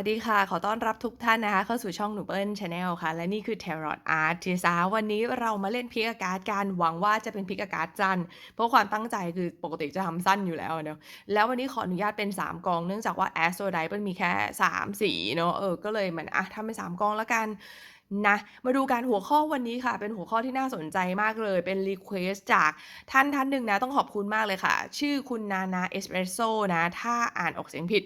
วัสดีค่ะ ขอต้อนรับทุกท่านนะคะ เข้าสู่ช่องหนูเปิ้ลชาแนลค่ะ และนี่คือ Tarot Art ทีสาวันนี้เรามาเล่นพิกการ์ดกันหวังว่าจะเป็นพิกการ์ดจันเพราะความตั้งใจคือปกติจะทำสั้นอยู่แล้วเนอะแล้ววันนี้ขออนุญาตเป็น 3กองเนื่องจากว่า a s t r o d i เปิ้ลมีแค่ 3 สีเนอะเออก็เลยเหมือนอะทำเป็น3กองแล้วกันนะมาดูการหัวข้อวันนี้ค่ะ เป็นหัวข้อที่น่าสนใจมากเลย เป็นรีเควสจากท่านท่านหนึ่งนะ ต้องขอบคุณมากเลยค่ะ ชื่อคุณนานาเอสเปรสโซนะ ถ้าอ่านออกเสียงผิด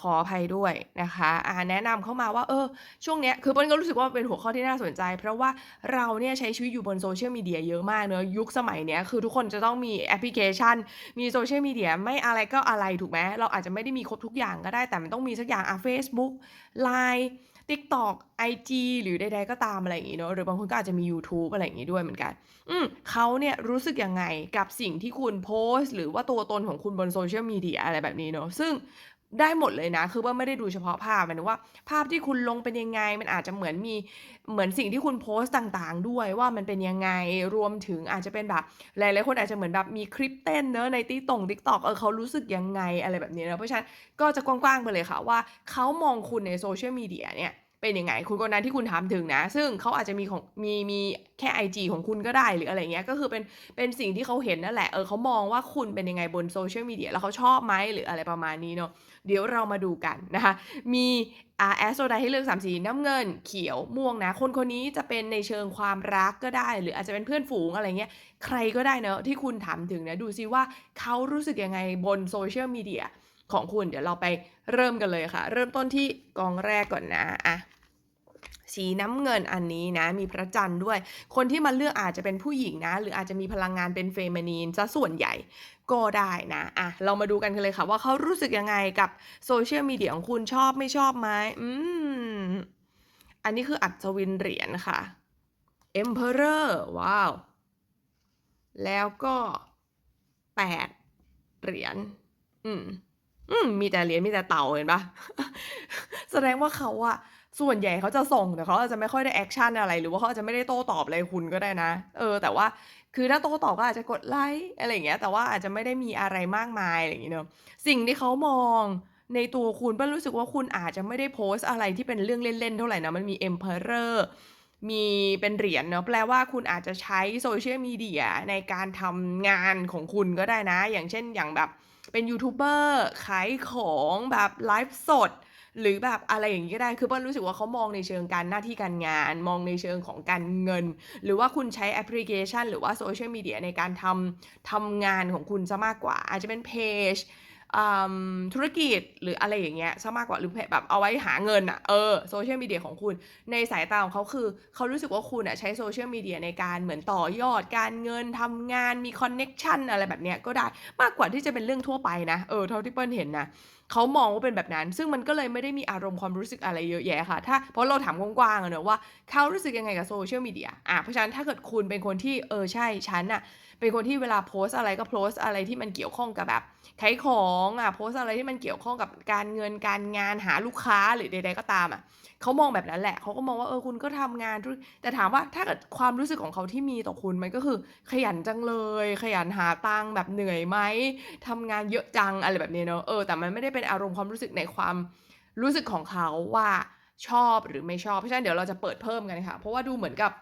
ขออภัยด้วยนะคะอ่าแนะนำเข้ามาว่าเออช่วงเนี้ยคือเปิ้ลก็รู้สึกว่าเป็นหัวข้อที่น่าสนใจ เพราะว่าเราเนี่ยใช้ชีวิตอยู่บนโซเชียลมีเดียเยอะมากเนอะยุคสมัยเนี้ยคือทุกคนจะต้องมีแอปพลิเคชัน มีโซเชียลมีเดียไม่อะไรก็อะไรถูกไหมเราอาจจะไม่ได้มีครบทุกอย่างก็ได้แต่มันต้องมีสักอย่างอะ Facebook Line TikTok IG หรือใดๆก็ตามอะไรอย่างงี้เนอะหรือบางคนก็อาจจะมี YouTube อะไรอย่างงี้ด้วยเหมือนกัน อืมเขาเนี่ยรู้สึกยังไงกับสิ่งที่คุณโพสต์ หรือว่าตัวตนของคุณบนโซเชียลมีเดียอะไรแบบนี้เนอะซึ่ง ได้หมดเลยนะ คือว่าไม่ได้ดูเฉพาะภาพหมายถึงว่า ภาพที่คุณลงเป็นยังไง มันอาจจะเหมือนมีเหมือนสิ่งที่คุณโพสต์ต่างๆ ด้วยว่ามันเป็นยังไงรวมถึงอาจจะเป็นแบบหลายๆคนอาจจะเหมือนแบบมีคลิปเต้นเนอะในติ๊กตงติ๊กตอกเออเขารู้สึกยังไงอะไรแบบนี้นะเพราะฉะนั้นก็จะกว้างๆไปเลยค่ะว่าเขามองคุณในโซเชียลมีเดียเนี่ย เป็นยังไง คุณคนนั้นที่คุณถามถึงนะ ซึ่งเขาอาจจะมีของมีมีแค่ IG ของคุณก็ได้หรืออะไรเงี้ยก็คือเป็นเป็นสิ่งที่เขาเห็นนั่นแหละเออเขามองว่าคุณเป็นยังไงบนโซเชียลมีเดียแล้วเขาชอบไหมหรืออะไรประมาณนี้เนาะเดี๋ยวเรามาดูกันนะคะ มีอ่าแอสโซไดให้เลือก 3 สีน้ำเงินเขียวม่วงนะ คนคนนี้จะเป็นในเชิงความรักก็ได้ หรืออาจจะเป็นเพื่อนฝูงอะไรเงี้ยใครก็ได้เนอะที่คุณถามถึงนะดูซิว่าเขารู้สึกยังไงบนโซเชียลมีเดียของคุณเดี๋ยวเราไปเริ่มกันเลยค่ะ เริ่มต้นที่กองแรกก่อนนะอะ สีน้ำเงินอันนี้นะ มีพระจันทร์ด้วย คนที่มาเลือกอาจจะเป็นผู้หญิงนะ หรืออาจจะมีพลังงานเป็นเฟมินีนซะส่วนใหญ่ก็ได้นะอะเรามาดูกันกันเลยค่ะว่าเขารู้สึกยังไงกับโซเชียลมีเดียของคุณชอบไม่ชอบไหมอืม อันนี้คืออัศวินเหรียญค่ะ Emperor ว้าว แล้วก็แปดเหรียญ อืม อืม มีแต่เหรียญ มีแต่เต่าเห็นปะ แสดงว่าเขาอะ ส่วนใหญ่เขาจะส่งแต่เขาอาจจะไม่ค่อยได้แอคชั่นอะไรหรือว่าเขาอาจจะไม่ได้โต้ตอบอะไรคุณก็ได้นะ เออ แต่ว่าคือถ้าโต้ตอบก็อาจจะกดไลค์อะไรอย่างเงี้ยแต่ว่าอาจจะไม่ได้มีอะไรมากมายอะไรอย่างเงี้ยเนอะสิ่งที่เขามองในตัวคุณเป้นรู้สึกว่าคุณอาจจะไม่ได้โพสต์อะไรที่เป็นเรื่องเล่นๆเท่าไหร่นะมันมี Emperor มีเป็นเหรียญเนาะแปลว่าคุณอาจจะใช้โซเชียลมีเดียในการทำงานของคุณก็ได้นะ อย่างเช่นอย่างแบบเป็นยูทูบเบอร์ขายของแบบไลฟ์สด หรือแบบอะไรอย่างนี้ก็ได้ คือเปิ้ลรู้สึกว่าเขามองในเชิงการหน้าที่การงาน มองในเชิงของการเงิน หรือว่าคุณใช้แอปพลิเคชัน หรือว่าโซเชียลมีเดียในการทำทำงานของคุณซะมากกว่า อาจจะเป็นเพจ ธุรกิจหรืออะไรอย่างเงี้ยซะมากกว่าหรือแบบเอาไว้หาเงินอะเออโซเชียลมีเดียของคุณในสายตาของเขาคือ เขารู้สึกว่าคุณอะใช้โซเชียลมีเดียในการเหมือนต่อยอดการเงินทำงานมีคอนเน็ชันอะไรแบบเนี้ยก็ได้มากกว่าที่จะเป็นเรื่องทั่วไปนะเออเท่าที่เปิ้ลเห็นนะเขามองว่าเป็นแบบนั้น ซึ่งมันก็เลยไม่ได้มีอารมณ์ความรู้สึกอะไรเยอะแยะค่ะ ถ้าเพราะเราถามกว้างๆอะเนอะว่าเขารู้สึกยังไงกับโซเชียลมีเดียอะเพราะฉะนั้นถ้าเกิดคุณเป็นคนที่เออใช่ฉันอะ เป็นคนที่เวลาโพสอะไรก็โพสอะไรที่มันเกี่ยวข้องกับแบบขายของอะโพสอะไรที่มันเกี่ยวข้องกับการเงินการงานหาลูกค้าหรือใด ๆ ก็ตามอะเขามองแบบนั้นแหละเขาก็มองว่าเออคุณก็ทำงาน แต่ถามว่าถ้าเกิดความรู้สึกของเขาที่มีต่อคุณมันก็คือ ขยันจังเลย ขยันหาตังค์แบบเหนื่อยไหมทำงานเยอะจังอะไรแบบนี้เนอะเออแต่มันไม่ได้เป็นอารมณ์ความรู้สึกในความรู้สึกของเขาว่าชอบหรือไม่ชอบเพราะฉะนั้นเดี๋ยวเราจะเปิดเพิ่มกันค่ะเพราะว่าดูเหมือนกับ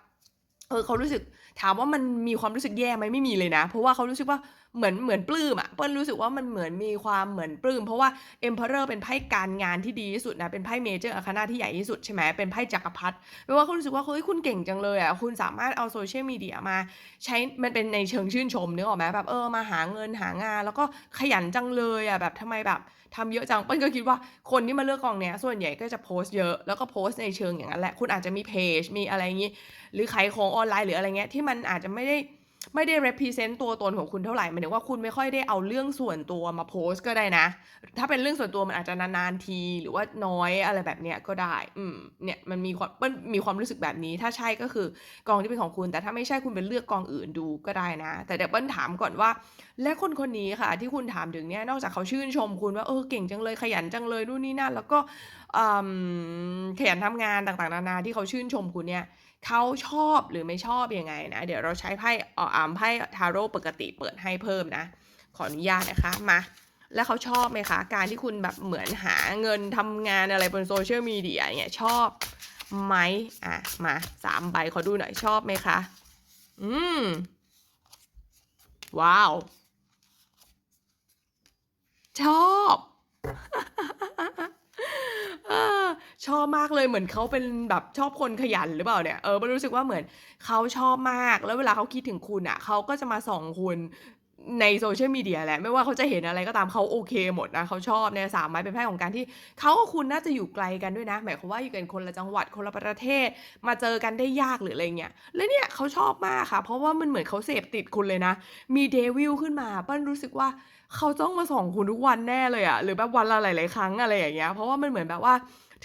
เออเขารู้สึก ถามว่ามันมีความรู้สึกแย่ไหมไม่มีเลยนะ เพราะว่าเขารู้สึกว่า เหมือนเหมือนปลื้มอะเปิ้ลรู้สึกว่ามันเหมือนมีความเหมือนปลื้ม เพราะว่า Emperor เรอร์เป็นไพ่การงานที่ดีที่สุดนะ เป็นไพ่เมเจอร์อาคานาที่ใหญ่ที่สุดใช่ไหมเป็นไพ่จักรพรรดิแปลว่าเขารู้สึกว่าเฮ้ยคุณเก่งจังเลยอะคุณสามารถเอาโซเชียลมีเดียมา ใช้มันเป็นในเชิงชื่นชมนึกออกไหมแบบเออมาหาเงินหางาน แล้วก็ขยันจังเลยอะแบบทำไมแบบทำเยอะจังเปิ้ลก็คิดว่าคนที่มาเลือกกองเนี้ยส่วนใหญ่ก็จะโพสต์เยอะแล้วก็โพสต์ในเชิงอย่างนั้นแหละคุณอาจจะมีเพจมีอะไรอย่างงี้หรือขายของออนไลน์หรืออะไรเงี้ยที่มันอาจจะไม่ได้ ไม่ได้ represent ตัวตนของคุณเท่าไหร่หมายถึงว่าคุณไม่ค่อยได้เอาเรื่องส่วนตัวมาโพสก็ได้นะ ถ้าเป็นเรื่องส่วนตัวมันอาจจะนานๆทีหรือว่าน้อยอะไรแบบเนี้ยก็ได้ อืม เนี่ยมันมีความมันมีความรู้สึกแบบนี้ ถ้าใช่ก็คือกองที่เป็นของคุณ แต่ถ้าไม่ใช่คุณเป็นเลือกกองอื่นดูก็ได้นะ แต่เดี๋ยวเปิ้ลถามก่อนว่า และคนคนนี้ค่ะ ที่คุณถามถึงเนี่ยนอกจากเขาชื่นชมคุณว่าเออเก่งจังเลยขยันจังเลยนู่นนี่นั่นแล้วก็ขยันทำงานต่างๆ นานาที่เขาชื่นชมคุณเนี่ย เขาชอบหรือไม่ชอบยังไงนะ เดี๋ยวเราใช้ไพ่อ่ามไพ่ทาโร่ปกติเปิดให้เพิ่มนะ ขออนุญาตนะคะมา แล้วเขาชอบไหมคะ การที่คุณแบบเหมือนหาเงินทำงานอะไรบน Social Media เนี่ยชอบไหมอะ มา3ใบขอดูหน่อยชอบไหมคะ อืม ว้าว ชอบ เออชอบมากเลยเหมือนเขาเป็นแบบชอบคนขยันหรือเปล่าเนี่ย เออมันรู้สึกว่าเหมือนเขาชอบมาก แล้วเวลาเขาคิดถึงคุณอะเขาก็จะมาส่องคุณ ใน Social Media แหละ ไม่ว่าเขาจะเห็นอะไรก็ตามเขาโอเคหมดนะเขาชอบเนี่ย3ไม้เป็นไพ่ของการที่เขากับคุณน่าจะอยู่ไกลกันด้วยนะ หมายความว่าอยู่กันคนละจังหวัดคนละประเทศ มาเจอกันได้ยากหรืออะไรเงี้ยแล้วเนี่ยเขาชอบมากค่ะ เพราะว่ามันเหมือนเขาเสพติดคุณเลยนะ มี Devil ขึ้นมาเปิ้ลรู้สึกว่าเขาต้องมาส่องคุณทุกวันแน่เลยอะหรือแบบวันละหลายๆครั้งอะไรอย่างเงี้ยเพราะว่ามันเหมือนแบบว่า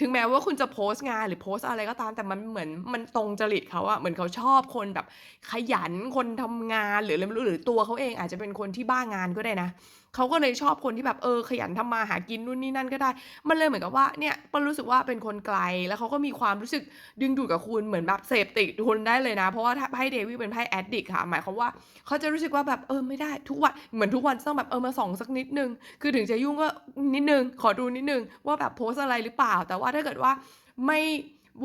ถึงแม้ว่าคุณจะโพสต์งานหรือโพสต์อะไรก็ตามแต่มันเหมือนมันตรงจริตเขาอะเหมือนเขาชอบคนแบบขยันคนทำงานหรืออะไรไม่รู้หรือตัวเขาเองอาจจะเป็นคนที่บ้างานก็ได้นะ เขาก็เลยชอบคนที่แบบเออขยันทำมาหากินนู่นนี่นั่นก็ได้ มันเลยเหมือนกับว่าเนี่ยเปิ้ลรู้สึกว่าเป็นคนไกล แล้วเขาก็มีความรู้สึกดึงดูดกับคุณเหมือนแบบเสพติดคุณได้เลยนะ เพราะว่าถ้าไพ่ Devil เป็นไพ่ Addict ค่ะ หมายความว่าเขาจะรู้สึกว่าแบบเออไม่ได้ทุกวันเหมือนทุกวันจะต้องแบบเออมาส่องสักนิดนึง คือถึงจะยุ่งก็นิดนึงขอดูนิดนึงว่าแบบโพสอะไรหรือเปล่า แต่ว่าถ้าเกิดว่าไม่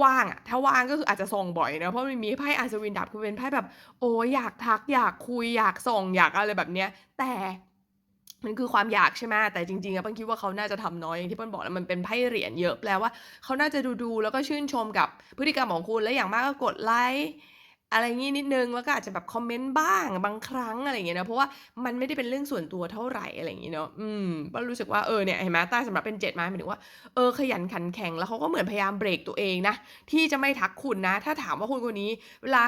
ว่างอะถ้าว่างก็คืออาจจะส่องบ่อยนะเพราะมันมีไพ่อัศวินดาบคือเป็นไพ่แบบ โอ้อยากทักอยากคุยอยากส่องอยากอะไรแบบเนี้ยแต่ มันคือความอยากใช่ไหมแต่จริงๆอะเปิ้ลคิดว่าเขาน่าจะทำน้อยอย่างที่เปิ้ลบอกแหละมันเป็นไพ่เหรียญเยอะแปลว่าเขาน่าจะดูๆแล้วก็ชื่นชมกับพฤติกรรมของคุณและอย่างมากก็กดไลก์อะไรงี้นิดนึงแล้วก็อาจจะแบบคอมเมนต์บ้างบางครั้งอะไรอย่างเงี้ยนะเพราะว่ามันไม่ได้เป็นเรื่องส่วนตัวเท่าไหร่อะไรอย่างเงี้เนาะอืมเปิ้ลรู้สึกว่าเออเนี่ยเห็นไหมใต้สำหรับเป็น7ไม้หมายถึงว่าเออขยันขันแข็งแล้วเขาก็เหมือนพยายามเบรกตัวเองนะที่จะไม่ทักคุณนะ ถ้าถามว่าคนคนนี้ เวลา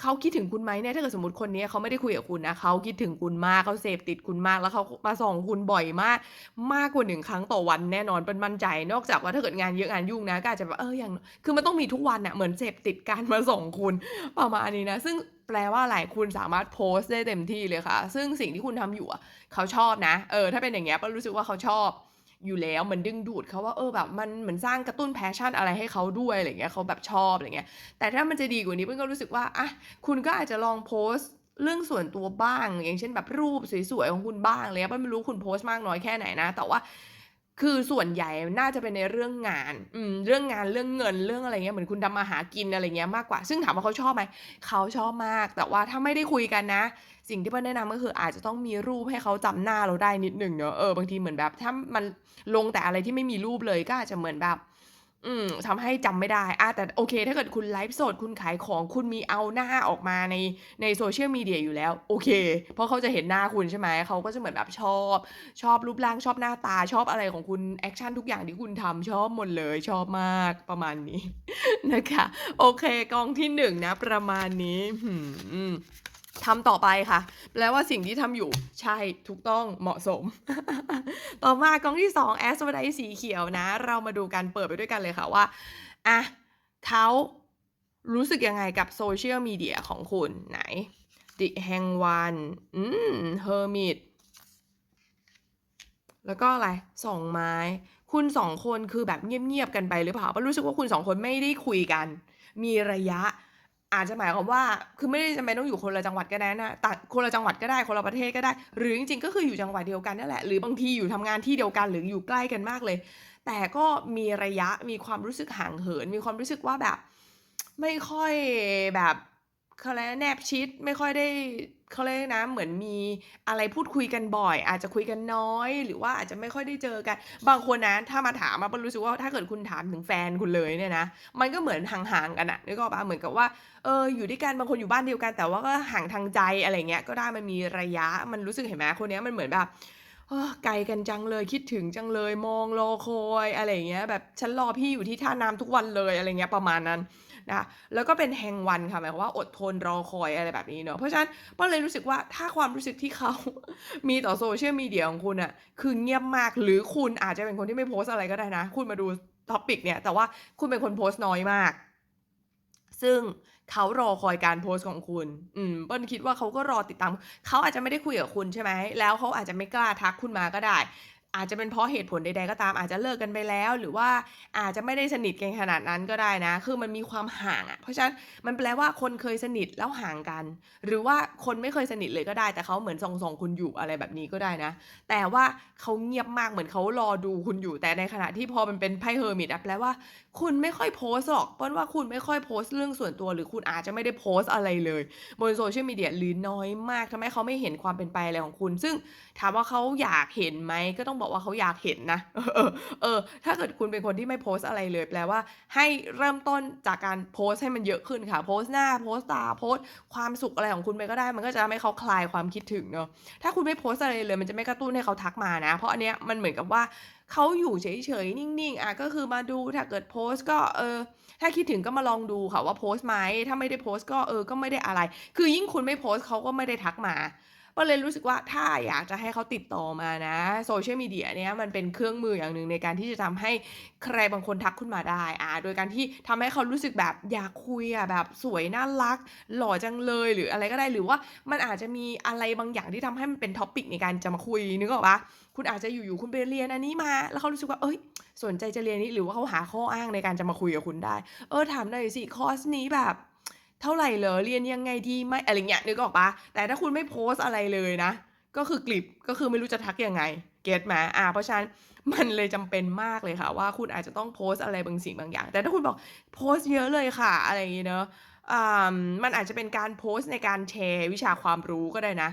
เขาคิดถึงคุณไหมเนี่ยถ้าเกิดสมมติคนนี้เขาไม่ได้คุยกับคุณนะเขาคิดถึงคุณมากเขาเสพติดคุณมากแล้วเขามาส่องคุณบ่อยมาก มากกว่า1ครั้งต่อวันแน่นอนเปิ้ลมั่นใจ นอกจากว่าถ้าเกิดงานเยอะงานยุ่งนะก็อาจจะแบบเอออย่างคือมันต้องมีทุกวันน่ะเหมือนเสพติดการมาส่องคุณประมาณนี้นะ ซึ่งแปลว่าอะไรคุณสามารถโพสต์ได้เต็มที่เลยค่ะ ซึ่งสิ่งที่คุณทำอยู่อะเขาชอบนะ เออ ถ้าเป็นอย่างเงี้ยเปิ้ลรู้สึกว่าเขาชอบ อยู่แล้วเหมือนดึงดูดเขาว่าเออแบบมันเหมือนสร้างกระตุ้นแพชชั่นอะไรให้เขาด้วยอะไรอย่างเงี้ยเขาแบบชอบอะไรอย่างเงี้ยแต่ถ้ามันจะดีกว่านี้เปิ้ลก็รู้สึกว่าอะคุณก็อาจจะลองโพสต์เรื่องส่วนตัวบ้าง อย่างเช่นแบบรูปสวยๆของคุณบ้างเลยเปิ้ลไม่รู้คุณโพสต์มากน้อยแค่ไหนนะ แต่ว่า คือส่วนใหญ่น่าจะเป็นในเรื่องงานอืมเรื่องงานเรื่องเงินเรื่องอะไรเงี้ยเหมือนคุณทำมาหากินอะไรเงี้ยมากกว่า ซึ่งถามว่าเขาชอบไหมเขาชอบมาก แต่ว่าถ้าไม่ได้คุยกันนะ สิ่งที่เปิ้ลแนะนำก็คืออาจจะต้องมีรูปให้เขาจำหน้าเราได้นิดหนึ่งเนาะเออบางทีเหมือนแบบถ้ามันลงแต่อะไรที่ไม่มีรูปเลยก็อาจจะเหมือนแบบ อืม ทำให้จำไม่ได้ อา แต่โอเค ถ้าเกิดคุณไลฟ์สด คุณขายของ คุณมีเอาหน้าออกมาใน ใน Social Media อยู่แล้ว โอเค เพราะเขาจะเห็นหน้าคุณ ใช่ไหม เขาก็จะเหมือนแบบชอบ ชอบรูปร่าง ชอบหน้าตา ชอบอะไรของคุณ แอกชันทุกอย่างที่คุณทำ ชอบหมดเลย ชอบมาก ประมาณนี้ นะคะ โอเค กองที่ 1 นะ ประมาณนี้ อื้อฮือ ทำต่อไปค่ะ แปลว่าสิ่งที่ทำอยู่ใช่ถูกต้องเหมาะสม ต่อมากองที่2 Aphrodite สีเขียวนะ เรามาดูกันเปิดไปด้วยกันเลยค่ะว่าอะเขารู้สึกยังไงกับ Social Media ของคุณไหน The Hanged อืม Hermit แล้วก็อะไร2ไม้ คุณ2คนคือแบบเงียบๆกันไปหรือเปล่าเปิ้ลรู้สึกว่าคุณ2คนไม่ได้คุยกัน มีระยะ อาจจะหมายความว่า คือไม่ได้จำเป็นต้องอยู่คนละจังหวัดก็ได้นะต่คนละจังหวัดก็ได้ คนละประเทศก็ได้ หรือจริงๆ ก็คืออยู่จังหวัดเดียวกันนั่นแหละ หรือบางทีอยู่ทำงานที่เดียวกัน หรืออยู่ใกล้กันมากเลย แต่ก็มีระยะ มีความรู้สึกห่างเหิน มีความรู้สึกว่าแบบ ไม่ค่อยแบบ เขาเรียกแนบชิดไม่ค่อยได้ เขาเรียกนะ เหมือนมีอะไรพูดคุยกันบ่อย อาจจะคุยกันน้อย หรือว่าอาจจะไม่ค่อยได้เจอกัน บางคนนะถ้ามาถามอะเปิ้ลรู้สึกว่าถ้าเกิดคุณถามถึงแฟนคุณเลยเนี่ยนะมันก็เหมือนห่างๆกันน่ะนึกออกปล่าเหมือนกับว่าเอออยู่ด้วยกันบางคนอยู่บ้านเดียวกัน แต่ว่าก็ห่างทางใจอะไรเงี้ยก็ได้มันมีระยะมันรู้สึกเห็นไหมคนนี้มันเหมือนแบบไกลกันจังเลยคิดถึงจังเลยมองรอคอยอะไรเงี้ยแบบฉันรอพี่อยู่ที่ท่าน้ำทุกวันเลยอะไรเงี้ยประมาณนั้น นะคะแล้วก็เป็น Hanged ค่ะหมายความว่าอดทนรอคอยอะไรแบบนี้เนาะเพราะฉะนั้นเปิ้ลเลยรู้สึกว่าถ้าความรู้สึกที่เขามีต่อ Social Media ของคุณน่ะคือเงียบมากหรือคุณอาจจะเป็นคนที่ไม่โพสอะไรก็ได้นะ คุณมาดู topic เนี่ยแต่ว่าคุณเป็นคนโพสต์น้อยมาก ซึ่งเขารอคอยการโพสต์ของคุณ อืมเปิ้ลคิดว่าเขาก็รอติดตาม เขาอาจจะไม่ได้คุยกับคุณใช่ไหม แล้วเขาอาจจะไม่กล้าทักคุณมาก็ได้ อาจจะเป็นเพราะเหตุผลใดๆก็ตามอาจจะเลิกกันไปแล้ว หรือว่าอาจจะไม่ได้สนิทกันขนาดนั้นก็ได้นะ คือมันมีความห่างอะเพราะฉะนั้นมันแปลว่าคนเคยสนิทแล้วห่างกัน หรือว่าคนไม่เคยสนิทเลยก็ได้ แต่เขาเหมือนส่องๆคุณอยู่อะไรแบบนี้ก็ได้นะ แต่ว่าเขาเงียบมากเหมือนเขารอดูคุณอยู่ แต่ในขณะที่พอมันเป็นไพ่ Hermit อะแปลว่า คุณไม่ค่อยโพสหรอกเปิ้ลว่าคุณไม่ค่อยโพสเรื่องส่วนตัว หรือคุณอาจจะไม่ได้โพสอะไรเลยบน Social Media หรือน้อยมากทำให้เขาไม่เห็นความเป็นไปอะไรของคุณ ซึ่งถามว่าเขาอยากเห็นไหมก็ต้องบอกว่าเขาอยากเห็นนะเออเออ ถ้าเกิดคุณเป็นคนที่ไม่โพสอะไรเลยแปลว่า ให้เริ่มต้นจากการโพสให้มันเยอะขึ้นค่ะ โพสหน้าโพสตาโพสความสุขอะไรของคุณไปก็ได้ มันก็จะทำให้เขาคลายความคิดถึงเนาะถ้าคุณไม่โพสอะไรเลยมันจะไม่กระตุ้นให้เขาทักมานะ เพราะอันเนี้ยมันเหมือนกับว่าเขาอยู่เฉยๆ นิ่งๆ อะก็คือมาดูถ้าเกิดโพสก็เออถ้าคิดถึงก็มาลองดูค่ะว่าโพสไหมถ้าไม่ได้โพสก็เออก็ไม่ได้อะไร คือยิ่งคุณไม่โพสเขาก็ไม่ได้ทักมา ก็เลยรู้สึกว่าถ้าอยากจะให้เขาติดต่อมานะ Social Media เนี้ยมันเป็นเครื่องมืออย่างหนึ่งในการที่จะทำให้ใครบางคนทักคุณมาได้อ่าโดยการที่ทำให้เขารู้สึกแบบอยากคุยอะแบบสวยน่ารัก หล่อจังเลยหรืออะไรก็ได้หรือว่ามันอาจจะมีอะไรบางอย่างที่ทำให้มันเป็น topic ในการจะมาคุยนึกออกปล่า?คุณอาจจะอยู่ๆคุณไปเรียนอันนี้มา แล้วเขารู้สึกว่าเฮ้ย สนใจจะเรียนนี้หรือว่าเขาหาข้ออ้างในการจะมาคุยกับคุณได้ เออถามหน่อยสิคอร์สนี้แบบ เท่าไรเหรอ?เรียนยังไงดีไหม?อะไรเงี้ยนึกออกปล่า?แต่ถ้าคุณไม่โพสอะไรเลยนะ ก็คือกลิบก็คือไม่รู้จะทักยังไง เก็ตไหม?อ่าเพราะฉะนั้นมันเลยจำเป็นมากเลยค่ะ ว่าคุณอาจจะต้องโพสอะไรบางสิ่งบางอย่าง แต่ถ้าคุณบอกโพสเยอะเลยค่ะ อะไรอย่างงี้ยเนาะอ่ามันอาจจะเป็นการโพสในการแชร์วิชาความรู้ก็ได้นะ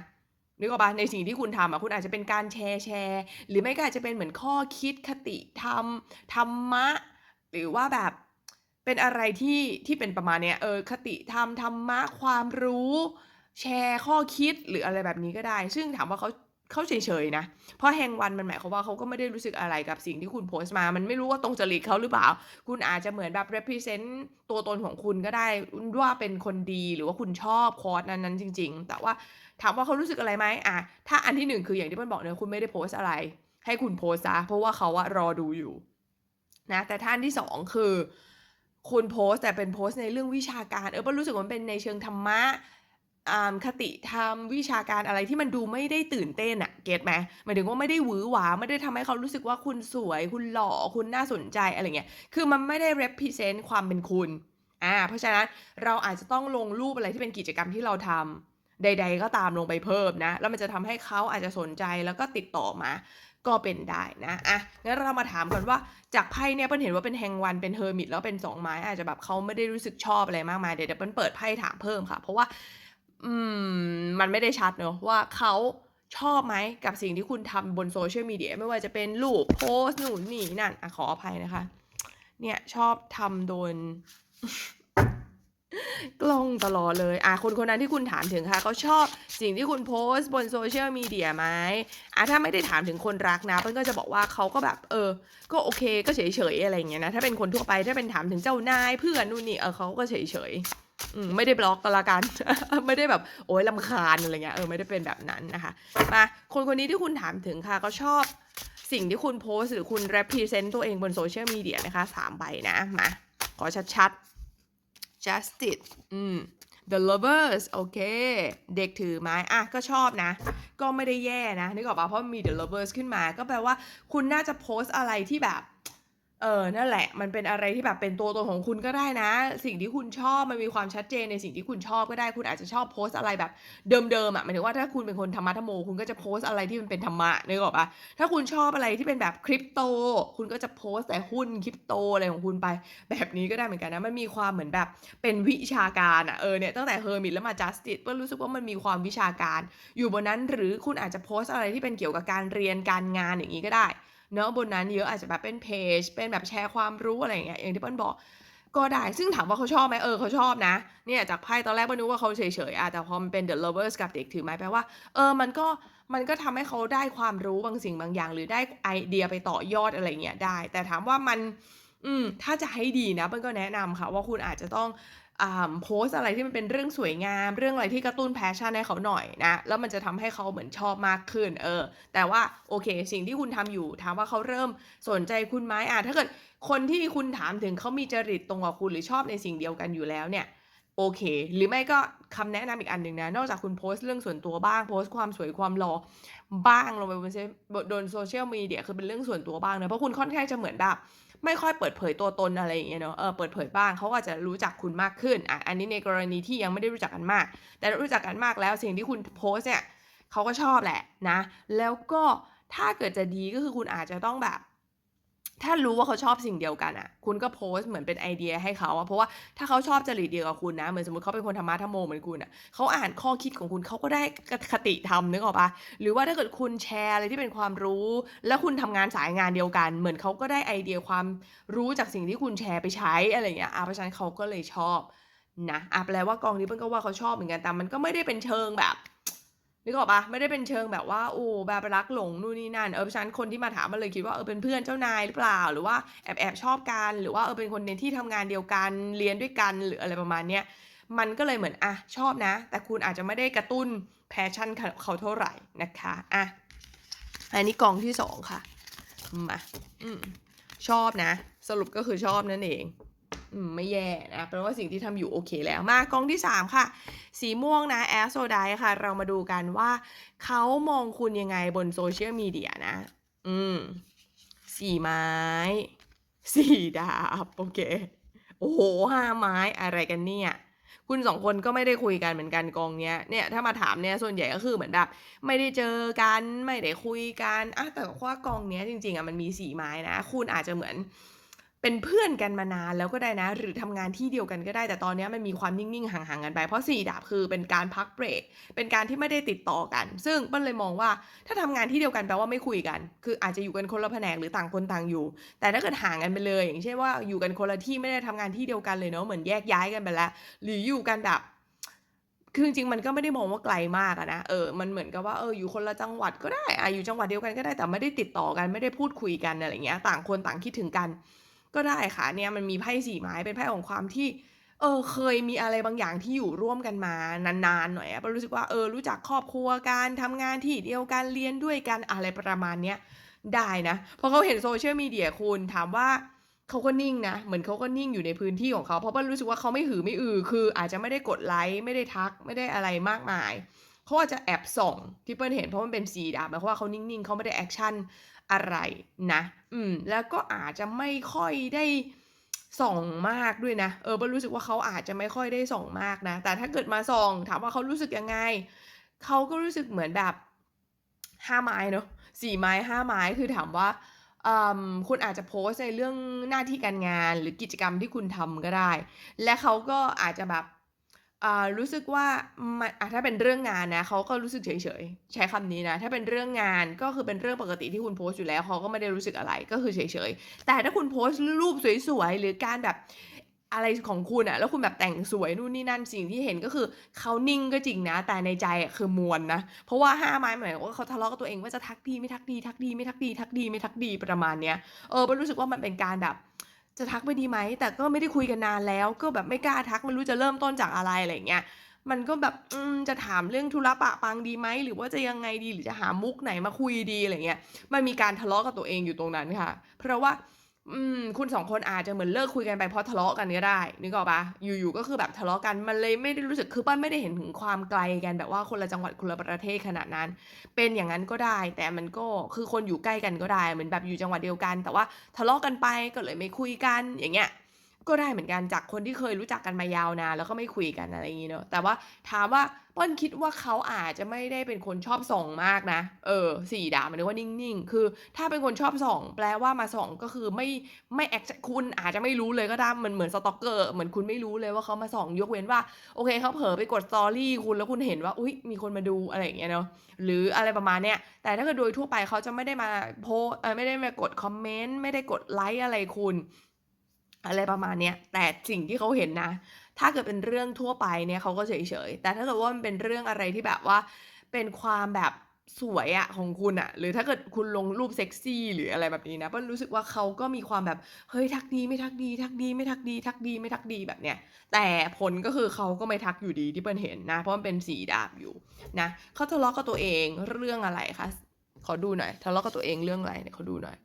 นึกออกปล่า?ในสิ่งที่คุณทำอะคุณอาจจะเป็นการแชร์ๆหรือไม่ก็อาจจะเป็นเหมือนข้อคิดคติธรรมธรรมะ หรือว่าแบบ เป็นอะไรที่ ที่เป็นประมาณเนี้ย เออ คติธรรม ธรรมะ ความรู้ แชร์ข้อคิด หรืออะไรแบบนี้ก็ได้ ซึ่งถามว่าเขา เขาเฉยๆนะ เพราะ Hanged มันหมายความว่าเขาก็ไม่ได้รู้สึกอะไรกับสิ่งที่คุณโพสต์มา มันไม่รู้ว่าตรงจริตเขาหรือเปล่า คุณอาจจะเหมือนแบบ represent ตัวตนของคุณก็ได้ ว่าเป็นคนดีหรือว่าคุณชอบคอร์สนั้นๆจริง ๆ แต่ว่าถามว่าเขารู้สึกอะไรไหม?อาถ้าอันที่1คืออย่างที่เปิ้ลบอกเนาะคุณไม่ได้โพสต์อะไร ให้คุณโพสต์เสียเพราะว่าเขาอะรอดูอยู่ นะ แต่ถ้านที่2คือ คุณโพสต์แต่เป็นโพสต์ในเรื่องวิชาการ เออปรู้สึกว่าเป็นในเชิงธรรมะคติธรรมวิชาการอะไรที่มันดูไม่ได้ตื่นเต้นน่ะเก็ตไหม?หมายถึงว่าไม่ได้หวือหวาไม่ได้ทำให้เขารู้สึกว่าคุณสวย คุณหล่อคุณน่าสนใจอะไรเงี้ยคือมันไม่ได้ represent ความเป็นคุณอ่าเพราะฉะนั้นเราอาจจะต้องลงรูปอะไรที่เป็นกิจกรรมที่เราทำใด ๆ ก็ตามลงไปเพิ่มนะ แล้วมันจะทำให้เขาอาจจะสนใจแล้วก็ติดต่อมา ก็เป็นได้นะอางั้นเรามาถามก่อนว่าจากไพ่เนี่ยเปิ้ลเห็นว่าเป็น Hanged เป็น Hermit แล้วเป็น2ไม้อาจจะแบบเขาไม่ได้รู้สึกชอบอะไรมากมายเดี๋ยวเดี๋ยวเปิ้ลเปิดไพ่ถามเพิ่มค่ะ เพราะว่า อืมมันไม่ได้ชัดเนาะว่าเขาชอบไหมกับสิ่งที่คุณทำบน Social Media ไม่ว่าจะเป็นรูปโพสต์นู่นนี่นั่นอขออภัยนะคะ เนี่ยชอบทำโดน กล้องตลอดเลยอาคนคนนั้นที่คุณถามถึงค่ะเขาชอบสิ่งที่คุณโพสต์บน Social Media ไหม?อาถ้าไม่ได้ถามถึงคนรักนะเปิ้ลก็จะบอกว่าเขาก็แบบ เออ ก็โอเคก็เฉยๆอะไรอย่างเงี้ยนะ ถ้าเป็นคนทั่วไปถ้าเป็นถามถึงเจ้านายเพื่อนนู่นนี่เออเขาก็เฉยๆอืมไม่ได้บล็อกก็แล้วกัน ไม่ได้แบบโอ๊ยรำคาญอะไรเงี้ยเออไม่ได้เป็นแบบนั้นนะคะมาคนคนนี้ที่คุณถามถึงค่ะเขาชอบสิ่งที่คุณโพสต์หรือคุณ represent ตัวเองบน Social Media ไหมคะ?3ใบนะมาขอชัดๆ Justice อืม The Lovers โอเค เด็กถือไม้อะก็ชอบนะ ก็ไม่ได้แย่นะนึกออกเปล่า?เพราะมี The Lovers ขึ้นมา ก็แปลว่าคุณน่าจะโพสต์อะไรที่แบบ เออ นั่นแหละ มันเป็นอะไรที่แบบเป็นตัวตนของคุณก็ได้นะ สิ่งที่คุณชอบมันมีความชัดเจนในสิ่งที่คุณชอบก็ได้ คุณอาจจะชอบโพสต์อะไรแบบเดิมๆอะ หมายถึงว่าถ้าคุณเป็นคนธรรมะธรรมโม คุณก็จะโพสต์อะไรที่มันเป็นธรรมะนึกออกปล่า?ถ้าคุณชอบอะไรที่เป็นแบบ Crypto คุณก็จะโพสต์แต่หุ้น Crypto อะไรของคุณไป แบบนี้ก็ได้เหมือนกันนะ มันมีความเหมือนแบบเป็นวิชาการอะ เออ เนี่ย ตั้งแต่ Hermit แล้วมา Justice เปิ้ลรู้สึกว่ามันมีความวิชาการ อยู่บนนั้น หรือคุณอาจจะโพสต์อะไรที่เป็นเกี่ยวกับการเรียนการงานอย่างงี้ก็ได้ เนาะบนนั้นเยอะอาจจะแบบเป็นเพจเป็นแบบแชร์ความรู้อะไรอย่างเงี้ยอย่างที่เปิ้ลบอกก็ได้ ซึ่งถามว่าเขาชอบไหม?เออเขาชอบนะ เนี่ยจากไพ่ตอนแรกเปิ้ลนึกว่าเขาเฉยๆอะแต่พอมันเป็น The Lovers กับเด็กถือไม้แปลว่า เออ มันก็ มันก็ทำให้เขาได้ความรู้บางสิ่งบางอย่าง หรือได้ไอเดียไปต่อยอดอะไรเงี้ยได้ แต่ถามว่ามัน อืม ถ้าจะให้ดีนะเปิ้ลก็แนะนำค่ะ ว่าคุณอาจจะต้องอ่าโพสต์อะไรที่มันเป็นเรื่องสวยงาม เรื่องอะไรที่กระตุ้น passion ให้เขาหน่อยนะ แล้วมันจะทำให้เขาเหมือนชอบมากขึ้น เออ แต่ว่าโอเค สิ่งที่คุณทำอยู่ถามว่าเขาเริ่มสนใจคุณไหม?อาถ้าเกิดคนที่คุณถามถึงเขามีจริตตรงกับคุณหรือชอบในสิ่งเดียวกันอยู่แล้วเนี่ย โอเค หรือไม่ก็คำแนะนำอีกอันหนึ่งนะ นอกจากคุณโพสต์เรื่องส่วนตัวบ้าง โพสต์ความสวยความหล่อบ้างลงไปบนเซบน Social Media คือเป็นเรื่องส่วนตัวบ้างนะเพราะคุณค่อนข้างจะเหมือนแบบ ไม่ค่อยเปิดเผยตัวตนอะไรอย่างเงี้ยเนาะเออเปิดเผยบ้างเขาก็จะรู้จักคุณมากขึ้นอะอันนี้ในกรณีที่ยังไม่ได้รู้จักกันมาก แต่รู้จักกันมากแล้วสิ่งที่คุณโพสเนี่ยเขาก็ชอบแหละนะ แล้วก็ถ้าเกิดจะดีก็คือคุณอาจจะต้องแบบ ถ้ารู้ว่าเขาชอบสิ่งเดียวกันอะคุณก็โพสต์เหมือนเป็นไอเดียให้เขาอะเพราะว่าถ้าเขาชอบจริตเดียวกับคุณนะ เหมือนสมมติเขาเป็นคนธรรมะธรรมโมเหมือนคุณน่ะเขาอ่านข้อคิดของคุณเขาก็ได้คติธรรมนึกออกปล่า?หรือว่าถ้าเกิดคุณแชร์อะไรที่เป็นความรู้ แล้วคุณทำงานสายงานเดียวกัน เหมือนเขาก็ได้ไอเดียความรู้จากสิ่งที่คุณแชร์ไปใช้อะไรเงี้ยอาเพราะฉะนั้นเขาก็เลยชอบนะอาแปลว่ากองนี้เปิ้ลก็ว่าเขาชอบเหมือนกันแต่มันก็ไม่ได้เป็นเชิงแบบ นึกออกปล่า?ไม่ได้เป็นเชิงแบบว่าโอ้แบบรักหลงนู่นนี่นั่นเออฉันคนที่มาถามมันเลยคิดว่าเออเป็นเพื่อนเจ้านายหรือเปล่า?หรือว่าแอบๆชอบกัน หรือว่าเออเป็นคนในที่ทำงานเดียวกันเรียนด้วยกันหรืออะไรประมาณเนี้ยมันก็เลยเหมือนอะชอบนะ แต่คุณอาจจะไม่ได้กระตุ้น passion ขเขาเท่าไหร่นะคะอะอันนี้กองที่2ค่ะมาอืมชอบนะ สรุปก็คือชอบนั่นเอง ไม่แย่นะแปลว่าสิ่งที่ทำอยู่โอเคแล้วมากองที่ 3 ค่ะ สีม่วงนะ Aphrodite ค่ะ เรามาดูกันว่าเขามองคุณยังไงบน Social Media นะ อืม4ไม้4ดาบ โอเค โอ้โฮ5ไม้อะไรกันเนี่ยคุณ2คนก็ไม่ได้คุยกันเหมือนกันกองเนี้ยเนี่ยถ้ามาถามเนี่ยส่วนใหญ่ก็คือเหมือนแบบไม่ได้เจอกันไม่ได้คุยกันอะแต่ว่ากองเนี้ยจริงๆอะมันมี4ไม้นะ คุณอาจจะเหมือน เป็นเพื่อนกันมานานแล้วก็ได้นะ หรือทำงานที่เดียวกันก็ได้ แต่ตอนนี้มันมีความนิ่งๆห่างๆกันไป เพราะ4ดาบคือเป็นการพักเบรก เป็นการที่ไม่ได้ติดต่อกัน ซึ่งเปิ้ลเลยมองว่าถ้าทำงานที่เดียวกันแปลว่าไม่คุยกัน คืออาจจะอยู่กันคนละแผนกหรือต่างคนต่างอยู่ แต่ถ้าเกิดห่างกันไปเลย อย่างเช่นว่าอยู่กันคนละที่ไม่ได้ทำงานที่เดียวกันเลยเนาะ เหมือนแยกย้ายกันไปแล้ว หรืออยู่กันแบบคือจริงมันก็ไม่ได้มองว่าไกลมากอะนะ เออ มันเหมือนกับว่าเอออยู่คนละจังหวัดก็ได้อ่าอยู่จังหวัดเดียวกันก็ได้ แต่ไม่ได้ติดต่อกันไม่ได้พูดคุยกันอะไรเงี้ย ต่างคนต่างคิดถึงกัน ก็ได้ค่ะเนี่ยมันมีไพ่4ไม้เป็นไพ่ของความที่ เออเคยมีอะไรบางอย่างที่อยู่ร่วมกันมานานๆหน่อยอะเปิ้ลรู้สึกว่าเออรู้จักครอบครัวกันทำงานที่เดียวกันเรียนด้วยกันอะไรประมาณเนี้ยได้นะเพราะเขาเห็น Social Media คุณถามว่าเขาก็นิ่งนะ เหมือนเขาก็นิ่งอยู่ในพื้นที่ของเขา เพราะเปิ้ลรู้สึกว่าเขาไม่หือไม่อือ คืออาจจะไม่ได้กดไลก์ไม่ได้ทัก ไม่ได้อะไรมากมาย เขาอาจจะแอบส่องที่เปิ้ลเห็นเพราะมันเป็น4ดาบหมายความว่าเขานิ่งๆเขาไม่ได้แอกชันอะไรนะ อืม แล้วก็อาจจะไม่ค่อยได้ส่องมากด้วยนะ เออเปิ้ลรู้สึกว่าเขาอาจจะไม่ค่อยได้ส่องมากนะ แต่ถ้าเกิดมาส่อง ถามว่าเขารู้สึกยังไง เขาก็รู้สึกเหมือนแบบ5ไม้เนาะ4ไม้5ไม้คือถามว่าเออคุณอาจจะโพสในเรื่องหน้าที่การงานหรือกิจกรรมที่คุณทำก็ได้ และเขาก็อาจจะแบบ รู้สึกว่ามันถ้าเป็นเรื่องงานนะเขาก็รู้สึกเฉยๆ ใช้คำนี้นะ ถ้าเป็นเรื่องงานก็คือเป็นเรื่องปกติที่คุณโพสต์อยู่แล้วเขาก็ไม่ได้รู้สึกอะไรก็คือเฉยๆ แต่ถ้าคุณโพสต์รูปสวยๆ หรือการแบบอะไรของคุณอะแล้วคุณแบบแต่งสวยนู่นนี่นั่นสิ่งที่เห็นก็คือเขานิ่งก็จริงนะ แต่ในใจอะคือมวลนะเพราะว่า5ไม้หมายวามว่าเขาทะเลาะกับตัวเองว่าจะทักดีไม่ทักดีทักดีไม่ทักดีทักดีไม่ทักดีประมาณเนี้ยเออเปิ้ลรู้สึกว่ามันเป็นการแบบ จะทักไปดีไหม แต่ก็ไม่ได้คุยกันนานแล้ว ก็แบบไม่กล้าทักไม่รู้จะเริ่มต้นจากอะไรอะไรเงี้ย มันก็แบบจะถามเรื่องธุระปะปังดีไหม หรือว่าจะยังไงดี หรือจะหามุกไหนมาคุยดีอะไรเงี้ย มันมีการทะเลาะกับตัวเองอยู่ตรงนั้นค่ะ เพราะว่า อืมคุณสองคนอาจจะเหมือนเลิกคุยกันไปเพราะทะเลาะกันก็ได้นึกออกปะ?อยู่ๆก็คือแบบทะเลาะกันมันเลยไม่ได้รู้สึกคือป้าไม่ได้เห็นถึงความไกลกันแบบว่าคนละจังหวัดคนละประเทศขนาดนั้น เป็นอย่างนั้นก็ได้ แต่มันก็คือคนอยู่ใกล้กันก็ได้เหมือนแบบอยู่จังหวัดเดียวกัน แต่ว่าทะเลาะกันไปก็เลยไม่คุยกันอย่างเงี้ย ก็ได้เหมือนกันจากคนที่เคยรู้จักกันมายาวนานแล้วก็ไม่คุยกันอะไรอย่างงี้เนาะแต่ว่าถามว่าเปิ้ลคิดว่าเขาอาจจะไม่ได้เป็นคนชอบส่องมากนะ เออ4ดาบหมายถึงว่านิ่งๆ คือ ถ้าเป็นคนชอบส่อง แปลว่ามาส่องก็คือไม่ไม่แอกชคุณอาจจะไม่รู้เลยก็ได้มันเหมือน stalker เหมือนคุณไม่รู้เลยว่าเขามาส่องยกเว้นว่าโอเคเขาเผลอไปกด Story คุณแล้วคุณเห็นว่าอุ๊ยมีคนมาดูอะไรอย่างเงี้ยเนาะหรืออะไรประมาณเนี้ยแต่ถ้าเกิดโดยทั่วไปเขาจะไม่ได้มาโพสไม่ได้มากดคอมเมนต์ไม่ได้กดไลก์อะไรคุณ อะไรประมาณเนี้ย แต่สิ่งที่เขาเห็นนะ ถ้าเกิดเป็นเรื่องทั่วไปเนี่ยเขาก็เฉยๆ แต่ถ้าเกิดว่ามันเป็นเรื่องอะไรที่แบบว่า เป็นความแบบสวยอะของคุณน่ะหรือถ้าเกิดคุณลงรูปเซ็กซี่หรืออะไรแบบนี้นะเปิ้ลรู้สึกว่าเขาก็มีความแบบเฮ้ยทักดีไม่ทักดี ทักดีไม่ทักดี ทักดีไม่ทักดีแบบเนี้ยแต่ผลก็คือเขาก็ไม่ทักอยู่ดีที่เปิ้ลเห็นนะ เพราะมันเป็น4ดาบอยู่นะเขาทะเลาะกับตัวเองเรื่องอะไรคะ?ขอดูหน่อยทะเลาะกับตัวเองเรื่องอะไร?ไหนขอดูหน่อย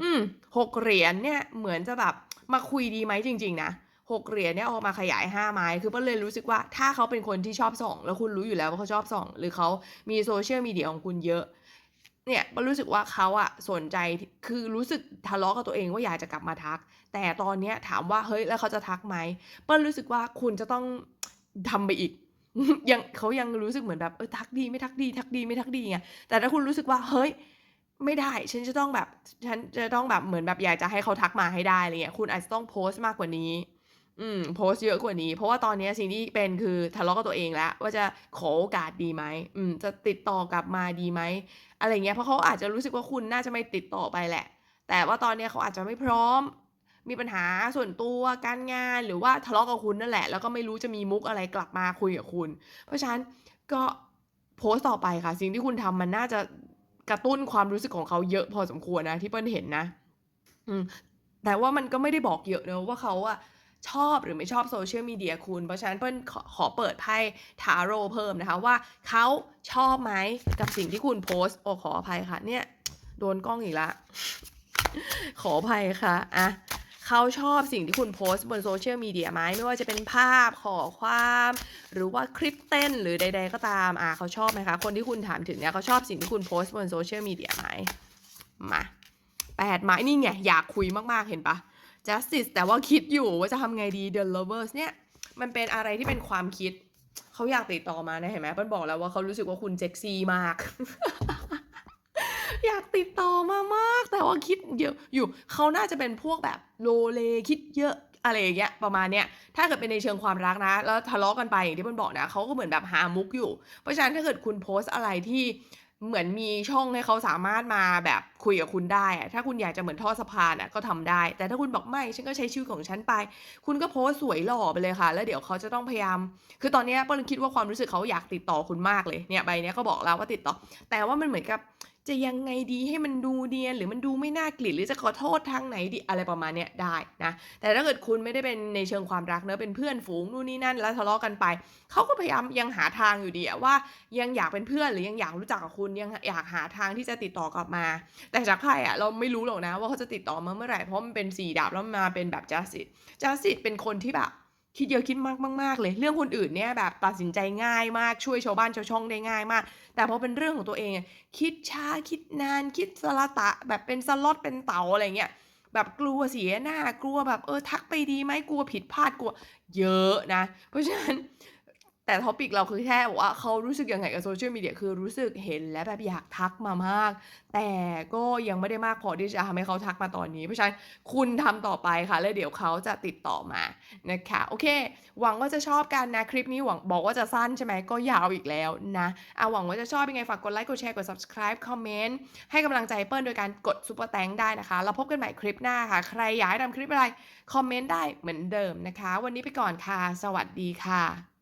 อืม6เหรียญเนี่ยเหมือนจะแบบ มาคุยดีไหมจริง ๆ นะ6เหรียญเนี่ยเอามาขยาย5ไม้ คือเปิ้ลเลยรู้สึกว่าถ้าเขาเป็นคนที่ชอบส่อง แล้วคุณรู้อยู่แล้วว่าเขาชอบส่อง หรือเขามี Social Media ของคุณเยอะ เนี่ยเปิ้ลรู้สึกว่าเขาอะสนใจ คือรู้สึกทะเลาะกับตัวเองว่าอยากจะกลับมาทัก แต่ตอนเนี้ยถามว่าเฮ้ยแล้วเขาจะทักไหม เปิ้ลรู้สึกว่าคุณจะต้องทำไปอีก ยังเขายังรู้สึกเหมือนแบบเออทักดีไม่ทักดีทักดีไม่ทักดีไง แต่ถ้าคุณรู้สึกว่าเฮ้ย ไม่ได้ ฉันจะต้องแบบ ฉันจะต้องแบบเหมือนแบบอยากจะให้เขาทักมาให้ได้อะไรเงี้ย คุณอาจจะต้องโพสต์มากกว่านี้ อืม โพสต์เยอะกว่านี้ เพราะว่าตอนนี้สิ่งที่เป็นคือทะเลาะกับตัวเองแล้ว ว่าจะขอโอกาสดีไหม อืม จะติดต่อกลับมาดีไหม อะไรเงี้ย เพราะเขาอาจจะรู้สึกว่าคุณน่าจะไม่ติดต่อไปแหละ แต่ว่าตอนนี้เขาอาจจะไม่พร้อม มีปัญหาส่วนตัว การงาน หรือว่าทะเลาะกับคุณนั่นแหละ แล้วก็ไม่รู้จะมีมุกอะไรกลับมาคุยกับคุณ เพราะฉะนั้นก็โพสต์ต่อไปค่ะ สิ่งที่คุณทำมันน่าจะ กระตุ้นความรู้สึกของเขาเยอะพอสมควรนะที่เปิ้ลเห็นนะ อืมแต่ว่ามันก็ไม่ได้บอกเยอะเนอะว่าเขาอะชอบหรือไม่ชอบโซเชียลมีเดียคุณ เพราะฉะนั้นเปิ้ลขอขอเปิดไพ่ทาโร่เพิ่มนะคะว่าเขาชอบไหมกับสิ่งที่คุณโพสต์โอ้ขออภัยค่ะ เนี่ย โดนกล้องอีกแล้วขออภัยค่ะอะ เขาชอบสิ่งที่คุณโพสต์บน Social Media ไหมไม่ว่าจะเป็นภาพขอความ หรือว่าคลิปเต้นหรือใด ๆ ก็ตามอ่าเขาชอบไหมคะ คนที่คุณถามถึงเนี่ยเขาชอบสิ่งที่คุณโพสต์บน Social Media ไหมมา8ไม้นี่ไงอยากคุยมากๆเห็นปล่า Justice แต่ว่าคิดอยู่ว่าจะทำไงดี The Lovers เนี่ย มันเป็นอะไรที่เป็นความคิด เขาอยากติดต่อมาเนี่ยเห็นไหมเปิ้ลบอกแล้วว่าเขารู้สึกว่าคุณเซ็กซีมาก อยากติดต่อมามาก แต่ว่าคิดเยอะอยู่เขาน่าจะเป็นพวกแบบโลเลคิดเยอะอะไรอย่างเงี้ยประมาณเนี้ยถ้าเกิดเป็นในเชิงความรักนะ แล้วทะเลาะกันไปอย่างที่เปิ้ลบอกนะเขาก็เหมือนแบบหามุกอยู่ เพราะฉะนั้นถ้าเกิดคุณโพสต์อะไรที่เหมือนมีช่องให้เขาสามารถมาแบบคุยกับคุณได้ ถ้าคุณอยากจะเหมือนท่อสะพานอะก็ทำได้ แต่ถ้าคุณบอกไม่ ฉันก็ใช้ชีวิตของฉันไป คุณก็โพสต์สวยหล่อไปเลยค่ะ แล้วเดี๋ยวเขาจะต้องพยายาม คือตอนเนี้ยเปิ้ลคิดว่าความรู้สึกเขาอยากติดต่อคุณมากเลย เนี่ยใบเนี้ยก็บอกแล้วว่าติดต่อ แต่ว่ามันเหมือนกับ จะยังไงดีให้มันดูเนียนหรือมันดูไม่น่าเกลียดหรือจะขอโทษทางไหนดีอะไรประมาณเนี้ยได้นะ แต่ถ้าเกิดคุณไม่ได้เป็นในเชิงความรักเนาะเป็นเพื่อนฝูงนู่นนี่นั่น แล้วทะเลาะกันไปเขาก็พยายามยังหาทางอยู่ดีว่ายังอยากเป็นเพื่อนหรือยังอยากรู้จักกับคุณยังอยากหาทางที่จะติดต่อกลับมา แต่จากไพ่อะเราไม่รู้หรอกนะว่าเขาจะติดต่อมาเมื่อไหร่เพราะมันเป็น4ดาบแล้วมาเป็นแบบ Justice Justice เป็นคนที่แบบ คิดเยอะคิดมากมากๆเลย เรื่องคนอื่นเนี่ยแบบตัดสินใจง่ายมากช่วยชาวบ้านชาวช่องได้ง่ายมาก แต่พอเป็นเรื่องของตัวเองคิดช้าคิดนานคิดสะระตะ แบบเป็นสล็อตเป็นเต๋าอะไรเงี้ยแบบกลัวเสียหน้ากลัวแบบเออทักไปดีไหมกลัวผิดพลาดกลัว เยอะนะ เพราะฉะนั้น แต่ topic เราคือแค่ว่าเขารู้สึกยังไงกับ Social Media คือรู้สึกเห็นแล้วแบบอยากทักมามาก แต่ก็ยังไม่ได้มากพอที่จะทำให้เขาทักมาตอนนี้ เพราะฉะนั้นคุณทำต่อไปค่ะแล้วเดี๋ยวเขาจะติดต่อมานะคะโอเค หวังว่าจะชอบกันนะคลิปนี้หวังบอกว่าจะสั้นใช่ไหมก็ยาวอีกแล้วนะเอาหวังว่าจะชอบยังไงฝากกดไลค์กดแชร์กด Subscribe คอมเมนต์ให้กำลังใจเปิ้ลโดยการกด Super Thanks ได้นะคะแล้วพบกันใหม่คลิปหน้าค่ะ ใครอยากให้ทำคลิปอะไรคอมเมนต์ได้เหมือนเดิมนะคะ วันนี้ไปก่อนค่ะ สวัสดีค่ะ